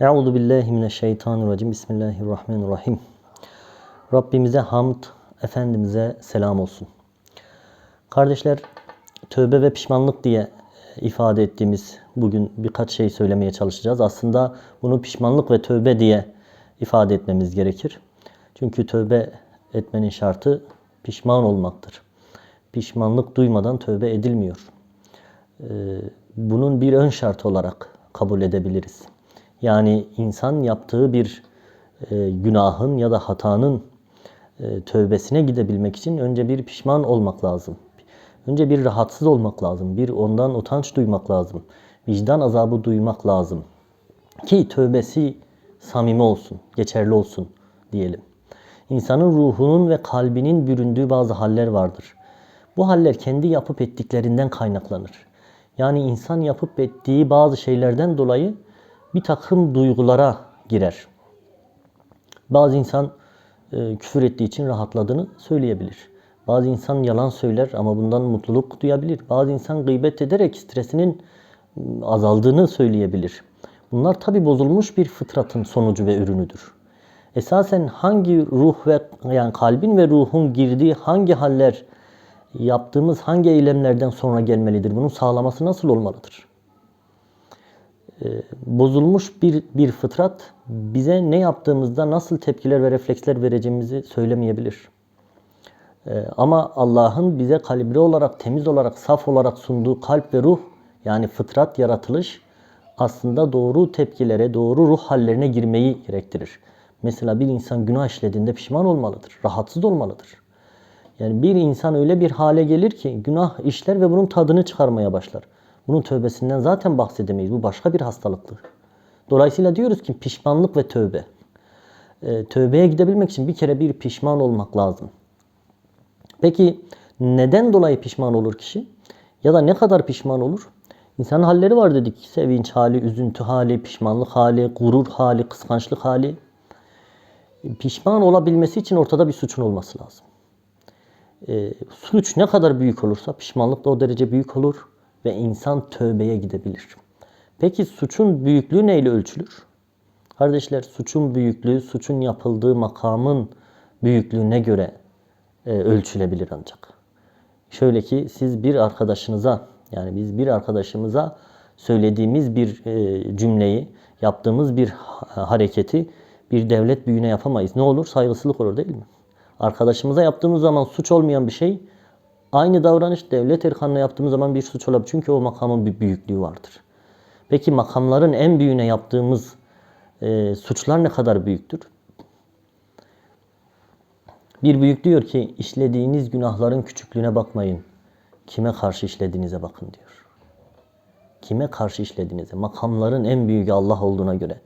Euzu billahi mineşşeytanirracim. Bismillahirrahmanirrahim. Rabbimize hamd, Efendimiz'e selam olsun. Kardeşler, tövbe ve pişmanlık diye ifade ettiğimiz bugün birkaç şey söylemeye çalışacağız. Aslında bunu pişmanlık ve tövbe diye ifade etmemiz gerekir. Çünkü tövbe etmenin şartı pişman olmaktır. Pişmanlık duymadan tövbe edilmiyor. Ee, bunun bir ön şartı olarak kabul edebiliriz. Yani insan yaptığı bir e, günahın ya da hatanın e, tövbesine gidebilmek için önce bir pişman olmak lazım. Önce bir rahatsız olmak lazım. Bir ondan utanç duymak lazım. Vicdan azabı duymak lazım. Ki tövbesi samimi olsun, geçerli olsun diyelim. İnsanın ruhunun ve kalbinin büründüğü bazı haller vardır. Bu haller kendi yapıp ettiklerinden kaynaklanır. Yani insan yapıp ettiği bazı şeylerden dolayı bir takım duygulara girer. Bazı insan e, küfür ettiği için rahatladığını söyleyebilir. Bazı insan yalan söyler ama bundan mutluluk duyabilir. Bazı insan gıybet ederek stresinin ıı, azaldığını söyleyebilir. Bunlar tabi bozulmuş bir fıtratın sonucu ve ürünüdür. Esasen hangi ruh ve yani kalbin ve ruhun girdiği hangi haller yaptığımız hangi eylemlerden sonra gelmelidir? Bunun sağlaması nasıl olmalıdır? Ee, bozulmuş bir, bir fıtrat bize ne yaptığımızda nasıl tepkiler ve refleksler vereceğimizi söylemeyebilir. Ee, ama Allah'ın bize kalibre olarak, temiz olarak, saf olarak sunduğu kalp ve ruh yani fıtrat, yaratılış aslında doğru tepkilere, doğru ruh hallerine girmeyi gerektirir. Mesela bir insan günah işlediğinde pişman olmalıdır, rahatsız olmalıdır. Yani bir insan öyle bir hale gelir ki günah işler ve bunun tadını çıkarmaya başlar. Bunun tövbesinden zaten bahsedemeyiz. Bu başka bir hastalıktır. Dolayısıyla diyoruz ki pişmanlık ve tövbe. Ee, tövbeye gidebilmek için bir kere bir pişman olmak lazım. Peki neden dolayı pişman olur kişi? Ya da ne kadar pişman olur? İnsanın halleri var dedik. Sevinç hali, üzüntü hali, pişmanlık hali, gurur hali, kıskançlık hali. Pişman olabilmesi için ortada bir suçun olması lazım. Ee, suç ne kadar büyük olursa pişmanlık da o derece büyük olur ve insan tövbeye gidebilir. Peki suçun büyüklüğü neyle ölçülür? Kardeşler suçun büyüklüğü, suçun yapıldığı makamın büyüklüğüne göre e, ölçülebilir ancak. Şöyle ki siz bir arkadaşınıza yani biz bir arkadaşımıza söylediğimiz bir e, cümleyi, yaptığımız bir hareketi bir devlet büyüğüne yapamayız. Ne olur? Saygısızlık olur değil mi? Arkadaşımıza yaptığımız zaman suç olmayan bir şey aynı davranış devlet erkanına yaptığımız zaman bir suç olabilir. Çünkü o makamın bir büyüklüğü vardır. Peki makamların en büyüğüne yaptığımız e, suçlar ne kadar büyüktür? Bir büyük diyor ki işlediğiniz günahların küçüklüğüne bakmayın. Kime karşı işlediğinize bakın diyor. Kime karşı işlediğinize. Makamların en büyüğü Allah olduğuna göre.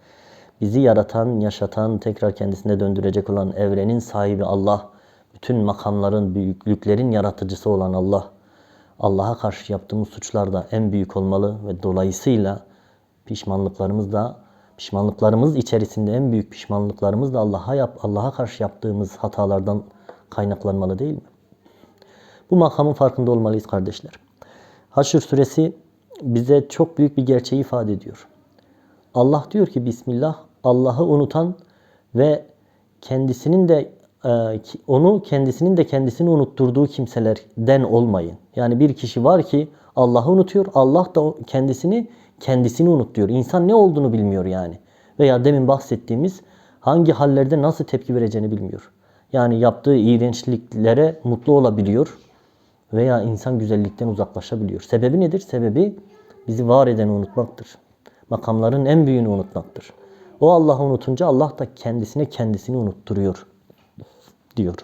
Bizi yaratan, yaşatan, tekrar kendisine döndürecek olan evrenin sahibi Allah. Bütün makamların, büyüklüklerin yaratıcısı olan Allah. Allah'a karşı yaptığımız suçlar da en büyük olmalı ve dolayısıyla pişmanlıklarımız da pişmanlıklarımız içerisinde en büyük pişmanlıklarımız da Allah'a yap Allah'a karşı yaptığımız hatalardan kaynaklanmalı değil mi? Bu makamın farkında olmalıyız kardeşler. Haşr suresi bize çok büyük bir gerçeği ifade ediyor. Allah diyor ki Bismillah Allah'ı unutan ve kendisinin de onu kendisinin de kendisini unutturduğu kimselerden olmayın. Yani bir kişi var ki Allah'ı unutuyor. Allah da kendisini kendisini unutuyor. İnsan ne olduğunu bilmiyor yani. Veya demin bahsettiğimiz hangi hallerde nasıl tepki vereceğini bilmiyor. Yani yaptığı iğrençliklere mutlu olabiliyor veya insan güzellikten uzaklaşabiliyor. Sebebi nedir? Sebebi bizi var edeni unutmaktır. Makamların en büyüğünü unutmaktır. O Allah'ı unutunca Allah da kendisine kendisini unutturuyor diyor.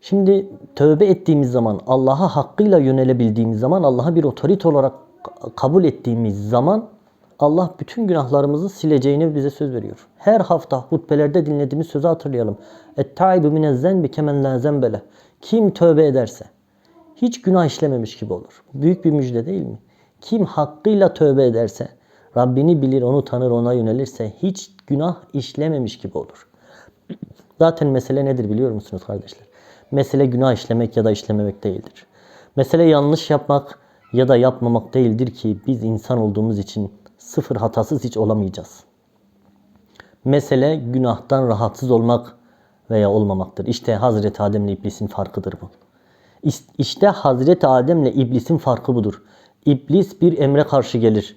Şimdi tövbe ettiğimiz zaman, Allah'a hakkıyla yönelebildiğimiz zaman, Allah'a bir otorite olarak kabul ettiğimiz zaman Allah bütün günahlarımızı sileceğini bize söz veriyor. Her hafta hutbelerde dinlediğimiz sözü hatırlayalım. Et-taibu minez-zenbi kemen la zembele. Kim tövbe ederse hiç günah işlememiş gibi olur. Büyük bir müjde değil mi? Kim hakkıyla tövbe ederse, Rabbini bilir, onu tanır, ona yönelirse hiç günah işlememiş gibi olur. Zaten mesele nedir biliyor musunuz kardeşler? Mesele günah işlemek ya da işlememek değildir. Mesele yanlış yapmak ya da yapmamak değildir ki biz insan olduğumuz için sıfır hatasız hiç olamayacağız. Mesele günahtan rahatsız olmak veya olmamaktır. İşte Hazreti Adem ile iblisin farkıdır bu. İşte Hazreti Adem ile iblisin farkı budur. İblis bir emre karşı gelir.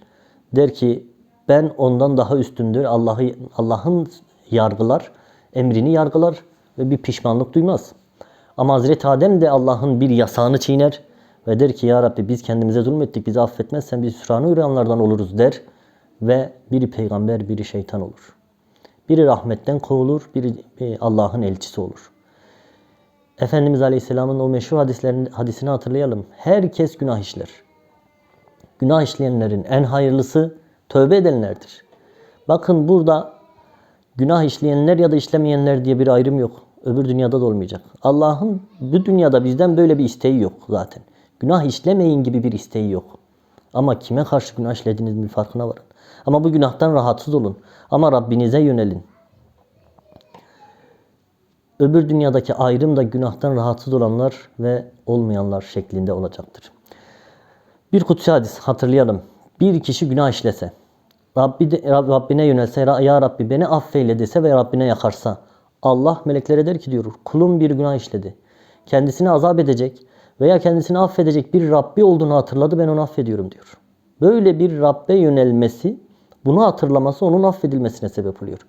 Der ki ben ondan daha üstündür. Allah'ı Allah'ın yargılar, emrini yargılar ve bir pişmanlık duymaz. Ama Hazreti Adem de Allah'ın bir yasağını çiğner ve der ki ya Rabbi biz kendimize zulmettik bizi affetmezsen biz hüsrana uğrayanlardan oluruz der ve biri peygamber biri şeytan olur. Biri rahmetten kovulur, biri e, Allah'ın elçisi olur. Efendimiz Aleyhisselam'ın o meşhur hadislerin, hadisini hatırlayalım. Herkes günah işler. Günah işleyenlerin en hayırlısı tövbe edenlerdir. Bakın burada günah işleyenler ya da işlemeyenler diye bir ayrım yok. Öbür dünyada da olmayacak. Allah'ın bu dünyada bizden böyle bir isteği yok zaten. Günah işlemeyin gibi bir isteği yok. Ama kime karşı günah işlediğiniz bir farkına varın. Ama bu günahtan rahatsız olun. Ama Rabbinize yönelin. Öbür dünyadaki ayrım da günahtan rahatsız olanlar ve olmayanlar şeklinde olacaktır. Bir kutsi hadis hatırlayalım. Bir kişi günah işlese, Rabbi de, Rabbine yönelse, Ya Rabbi beni affeyle dese ve Rabbine yakarsa, Allah meleklere der ki diyor, kulum bir günah işledi. Kendisini azap edecek veya kendisini affedecek bir Rabbi olduğunu hatırladı, ben onu affediyorum diyor. Böyle bir Rabbe yönelmesi, bunu hatırlaması onun affedilmesine sebep oluyor.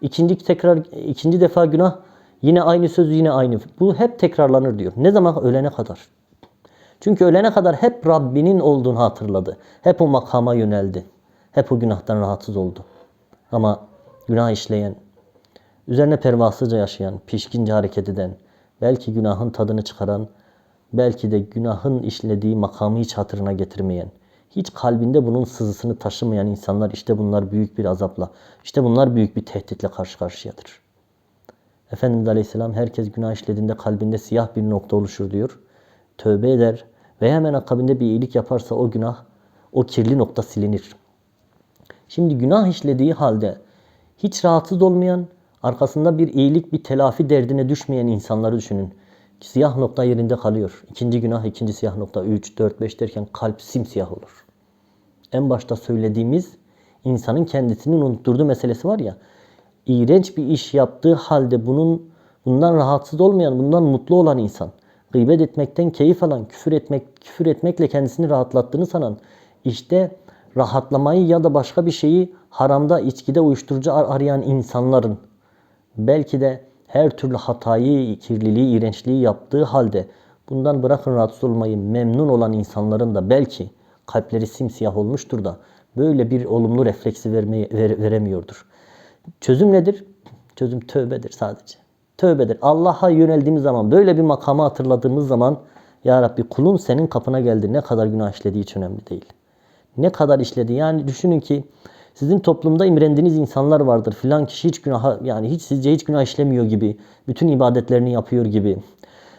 İkinci tekrar ikinci defa günah yine aynı söz yine aynı. Bu hep tekrarlanır diyor. Ne zaman ölene kadar. Çünkü ölene kadar hep Rabbinin olduğunu hatırladı. Hep o makama yöneldi. Hep o günahtan rahatsız oldu. Ama günah işleyen, üzerine pervasızca yaşayan, pişkince hareket eden, belki günahın tadını çıkaran, belki de günahın işlediği makamı hiç hatırına getirmeyen, hiç kalbinde bunun sızısını taşımayan insanlar işte bunlar büyük bir azapla, işte bunlar büyük bir tehditle karşı karşıyadır. Efendimiz Aleyhisselam herkes günah işlediğinde kalbinde siyah bir nokta oluşur diyor. Tövbe eder ve hemen akabinde bir iyilik yaparsa o günah, o kirli nokta silinir. Şimdi günah işlediği halde hiç rahatsız olmayan, arkasında bir iyilik, bir telafi derdine düşmeyen insanları düşünün. Siyah nokta yerinde kalıyor. İkinci günah, ikinci siyah nokta, 3, 4, 5 derken kalp simsiyah olur. En başta söylediğimiz insanın kendisini unutturduğu meselesi var ya. iğrenç bir iş yaptığı halde bunun bundan rahatsız olmayan, bundan mutlu olan insan, gıybet etmekten keyif alan, küfür etmek, küfür etmekle kendisini rahatlattığını sanan, işte rahatlamayı ya da başka bir şeyi haramda, içkide, uyuşturucu ar- arayan insanların belki de her türlü hatayı, kirliliği, iğrençliği yaptığı halde bundan bırakın rahatsız olmayı memnun olan insanların da belki kalpleri simsiyah olmuştur da böyle bir olumlu refleksi vermeyi, ver- veremiyordur. Çözüm nedir? Çözüm tövbedir sadece. Tövbedir. Allah'a yöneldiğimiz zaman, böyle bir makamı hatırladığımız zaman Ya Rabbi kulun senin kapına geldi. Ne kadar günah işlediği hiç önemli değil. Ne kadar işledi. Yani düşünün ki sizin toplumda imrendiğiniz insanlar vardır. Filan kişi hiç günah yani hiç sizce hiç günah işlemiyor gibi. Bütün ibadetlerini yapıyor gibi.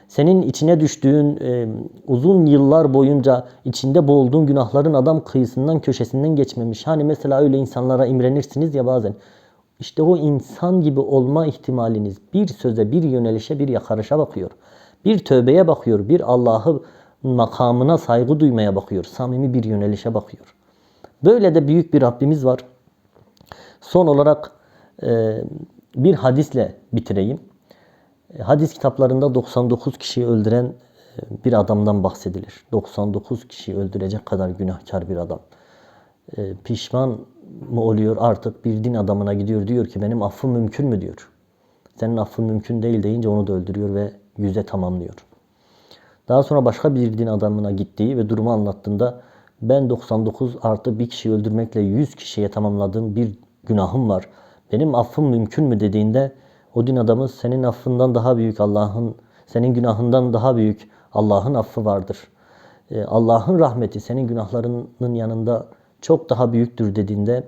Senin içine düştüğün e, uzun yıllar boyunca içinde boğulduğun günahların adam kıyısından köşesinden geçmemiş. Hani mesela öyle insanlara imrenirsiniz ya bazen. İşte o insan gibi olma ihtimaliniz bir söze, bir yönelişe, bir yakarışa bakıyor. Bir tövbeye bakıyor, bir Allah'ı makamına saygı duymaya bakıyor. Samimi bir yönelişe bakıyor. Böyle de büyük bir Rabbimiz var. Son olarak e, bir hadisle bitireyim. E, Hadis kitaplarında 99 kişiyi öldüren e, bir adamdan bahsedilir. 99 kişiyi öldürecek kadar günahkar bir adam. Pişman mı oluyor artık bir din adamına gidiyor diyor ki benim affım mümkün mü diyor. Senin affın mümkün değil deyince onu da öldürüyor ve yüze tamamlıyor. Daha sonra başka bir din adamına gittiği ve durumu anlattığında ben 99 artı bir kişiyi öldürmekle 100 kişiye tamamladığım bir günahım var. Benim affım mümkün mü dediğinde o din adamı senin affından daha büyük Allah'ın, senin günahından daha büyük Allah'ın affı vardır. Ee, Allah'ın rahmeti senin günahlarının yanında çok daha büyüktür dediğinde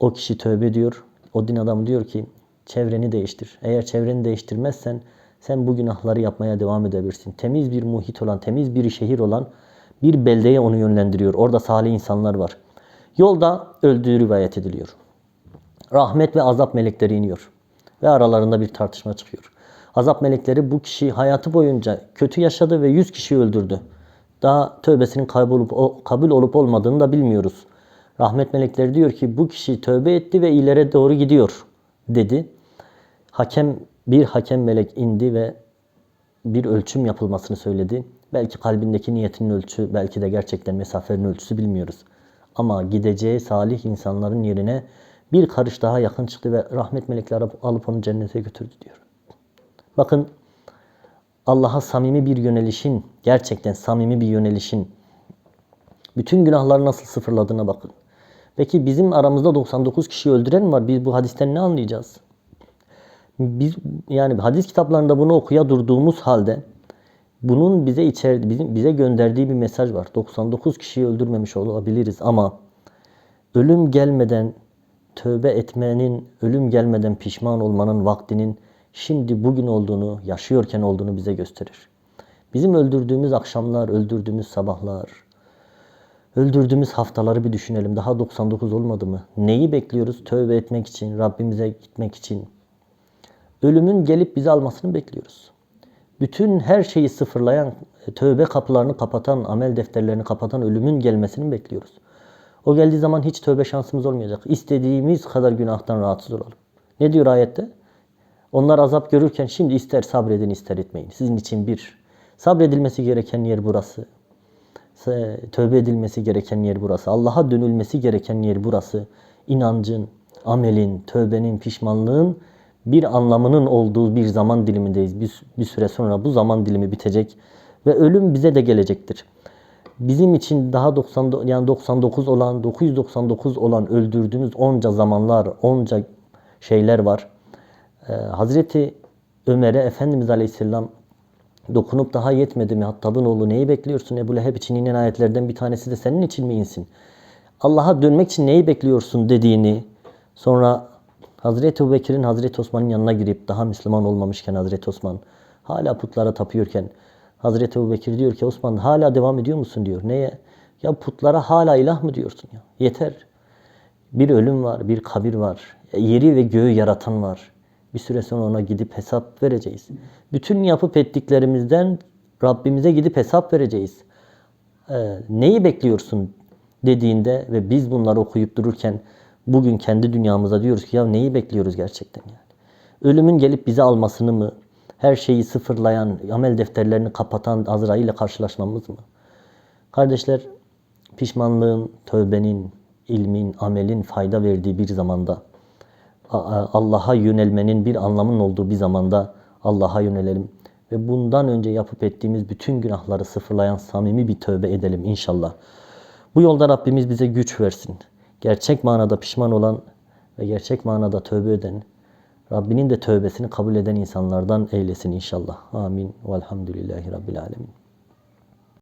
o kişi tövbe ediyor. O din adamı diyor ki çevreni değiştir. Eğer çevreni değiştirmezsen sen bu günahları yapmaya devam edebilirsin. Temiz bir muhit olan, temiz bir şehir olan bir beldeye onu yönlendiriyor. Orada salih insanlar var. Yolda öldüğü rivayet ediliyor. Rahmet ve azap melekleri iniyor. Ve aralarında bir tartışma çıkıyor. Azap melekleri bu kişi hayatı boyunca kötü yaşadı ve 100 kişi öldürdü. Daha tövbesinin kabul olup, o- kabul olup olmadığını da bilmiyoruz. Rahmet melekleri diyor ki bu kişi tövbe etti ve ileri doğru gidiyor dedi. Hakem bir hakem melek indi ve bir ölçüm yapılmasını söyledi. Belki kalbindeki niyetinin ölçü, belki de gerçekten mesafenin ölçüsü bilmiyoruz. Ama gideceği salih insanların yerine bir karış daha yakın çıktı ve rahmet melekleri alıp onu cennete götürdü diyor. Bakın Allah'a samimi bir yönelişin, gerçekten samimi bir yönelişin bütün günahları nasıl sıfırladığına bakın. Peki bizim aramızda 99 kişi öldüren mi var? Biz bu hadisten ne anlayacağız? Biz yani hadis kitaplarında bunu okuya durduğumuz halde bunun bize içer bizim bize gönderdiği bir mesaj var. 99 kişiyi öldürmemiş olabiliriz ama ölüm gelmeden tövbe etmenin, ölüm gelmeden pişman olmanın vaktinin şimdi bugün olduğunu, yaşıyorken olduğunu bize gösterir. Bizim öldürdüğümüz akşamlar, öldürdüğümüz sabahlar, öldürdüğümüz haftaları bir düşünelim. Daha 99 olmadı mı? Neyi bekliyoruz? Tövbe etmek için, Rabbimize gitmek için. Ölümün gelip bizi almasını bekliyoruz. Bütün her şeyi sıfırlayan, tövbe kapılarını kapatan, amel defterlerini kapatan ölümün gelmesini bekliyoruz. O geldiği zaman hiç tövbe şansımız olmayacak. İstediğimiz kadar günahtan rahatsız olalım. Ne diyor ayette? Onlar azap görürken şimdi ister sabredin ister etmeyin. Sizin için bir. Sabredilmesi gereken yer burası. Tövbe edilmesi gereken yer burası. Allah'a dönülmesi gereken yer burası. İnancın, amelin, tövbenin, pişmanlığın bir anlamının olduğu bir zaman dilimindeyiz. Bir, bir süre sonra bu zaman dilimi bitecek ve ölüm bize de gelecektir. Bizim için daha 90 yani 99 olan 999 olan öldürdüğümüz onca zamanlar, onca şeyler var. Ee, Hazreti Ömer'e Efendimiz Aleyhisselam dokunup daha yetmedi mi? Hattab'ın oğlu neyi bekliyorsun? Ebu Leheb için inen ayetlerden bir tanesi de senin için mi insin? Allah'a dönmek için neyi bekliyorsun dediğini sonra Hazreti Ebu Bekir'in Hazreti Osman'ın yanına girip daha Müslüman olmamışken Hazreti Osman hala putlara tapıyorken Hazreti Ebu Bekir diyor ki Osman hala devam ediyor musun diyor. Neye? Ya putlara hala ilah mı diyorsun ya? Yeter. Bir ölüm var, bir kabir var. Yeri ve göğü yaratan var. Bir süre sonra ona gidip hesap vereceğiz. Bütün yapıp ettiklerimizden Rabbimize gidip hesap vereceğiz. Ee, neyi bekliyorsun dediğinde ve biz bunları okuyup dururken bugün kendi dünyamıza diyoruz ki ya neyi bekliyoruz gerçekten yani? Ölümün gelip bizi almasını mı? Her şeyi sıfırlayan, amel defterlerini kapatan Azrail ile karşılaşmamız mı? Kardeşler, pişmanlığın, tövbenin, ilmin, amelin fayda verdiği bir zamanda Allah'a yönelmenin bir anlamının olduğu bir zamanda Allah'a yönelelim. Ve bundan önce yapıp ettiğimiz bütün günahları sıfırlayan samimi bir tövbe edelim inşallah. Bu yolda Rabbimiz bize güç versin. Gerçek manada pişman olan ve gerçek manada tövbe eden, Rabbinin de tövbesini kabul eden insanlardan eylesin inşallah. Amin. Velhamdülillahi Rabbil Alemin.